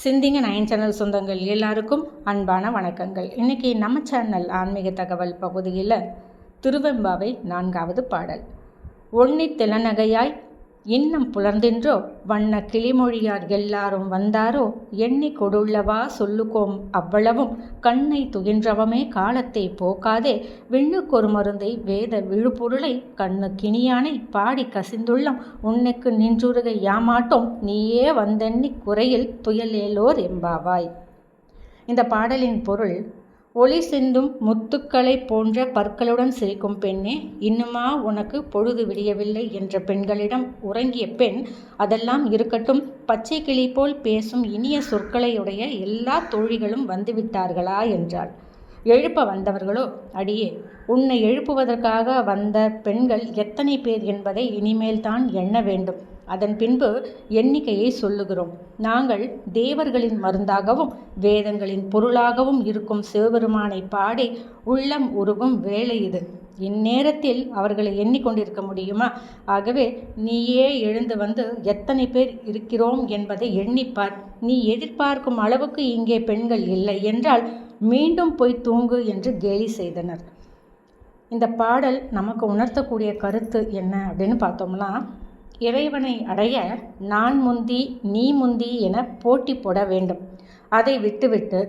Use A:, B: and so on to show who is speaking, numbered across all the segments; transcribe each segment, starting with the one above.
A: சிந்திங்க nine channel சொந்தங்கள் எல்லாருக்கும் அன்பான வணக்கங்கள். இன்றைக்கி நம்ம சேனல் ஆன்மீக தகவல் பகுதியில் திருவெம்பாவை நான்காவது பாடல். ஒன்னி திலநகையாய் இன்னம் புலர்ந்தென்றோ? வண்ண கிளிமொழியார் எல்லாரும் வந்தாரோ? எண்ணி கொடுள்ளவா சொல்லுகோம் அவ்வளவும். கண்ணை துகின்றவமே காலத்தை போக்காதே. விண்ணுக்கொரு மருந்தை வேத விழுப்பொருளை கண்ணு கிணியானை பாடி கசிந்துள்ளம். உன்னுக்கு நின்றுருக யாமாட்டோம். நீயே வந்தெண்ணி குறையில் துயலேலோர் எம்பாவாய். இந்த பாடலின் பொருள் ஒளி சிந்தும் முத்துக்களை போன்ற பற்களுடன் சிரிக்கும் பெண்ணே இன்னுமா உனக்கு பொழுது விடியவில்லை என்ற பெண்களிடம் உறங்கிய பெண் அதெல்லாம் இருக்கட்டும் பச்சை கிளி போல் பேசும் இனிய சொற்களையுடைய எல்லா தோழிகளும் வந்துவிட்டார்களா? என்றாள். எழுப்ப வந்தவர்களோ அடியே உன்னை எழுப்புவதற்காக வந்த பெண்கள் எத்தனை பேர் என்பதை இனிமேல் தான் எண்ண வேண்டும். அதன் பின்பு எண்ணிக்கையை சொல்லுகிறோம். நாங்கள் தேவர்களின் மருந்தாகவும் வேதங்களின் பொருளாகவும் இருக்கும் சிவபெருமானை பாடி உள்ளம் உருகும் வேலை இது. இந்நேரத்தில் அவர்களை எண்ணிக்கொண்டிருக்க முடியுமா? ஆகவே நீயே எழுந்து வந்து எத்தனை பேர் இருக்கிறோம் என்பதை எண்ணிப்பார். நீ எதிர்பார்க்கும் அளவுக்கு இங்கே பெண்கள் இல்லை என்றால் மீண்டும் போய் தூங்கு என்று கேலி செய்தனர். இந்த பாடல் நமக்கு உணர்த்தக்கூடிய கருத்து என்ன அப்படின்னு பார்த்தோம்னா இறைவனை அடைய நான் முந்தி நீ முந்தி என போட்டி போட வேண்டும். அதை விட்டுவிட்டு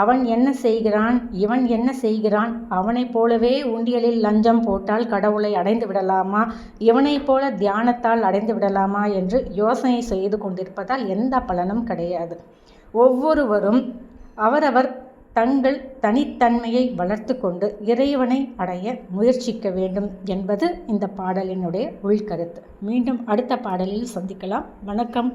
A: அவன் என்ன செய்கிறான் இவன் என்ன செய்கிறான் அவனைப் போலவே உண்டியலில் லஞ்சம் போட்டால் கடவுளை அடைந்து விடலாமா இவனைப் போல தியானத்தால் அடைந்து விடலாமா என்று யோசனை செய்து கொண்டிருப்பதால் எந்த பலனும் கிடையாது. ஒவ்வொருவரும் அவரவர் தங்கள் தனித்தன்மையை வளர்த்து கொண்டு இறைவனை அடைய முயற்சிக்க வேண்டும் என்பது இந்த பாடலினுடைய உள்கருத்து. மீண்டும் அடுத்த பாடலில் சந்திக்கலாம். வணக்கம்.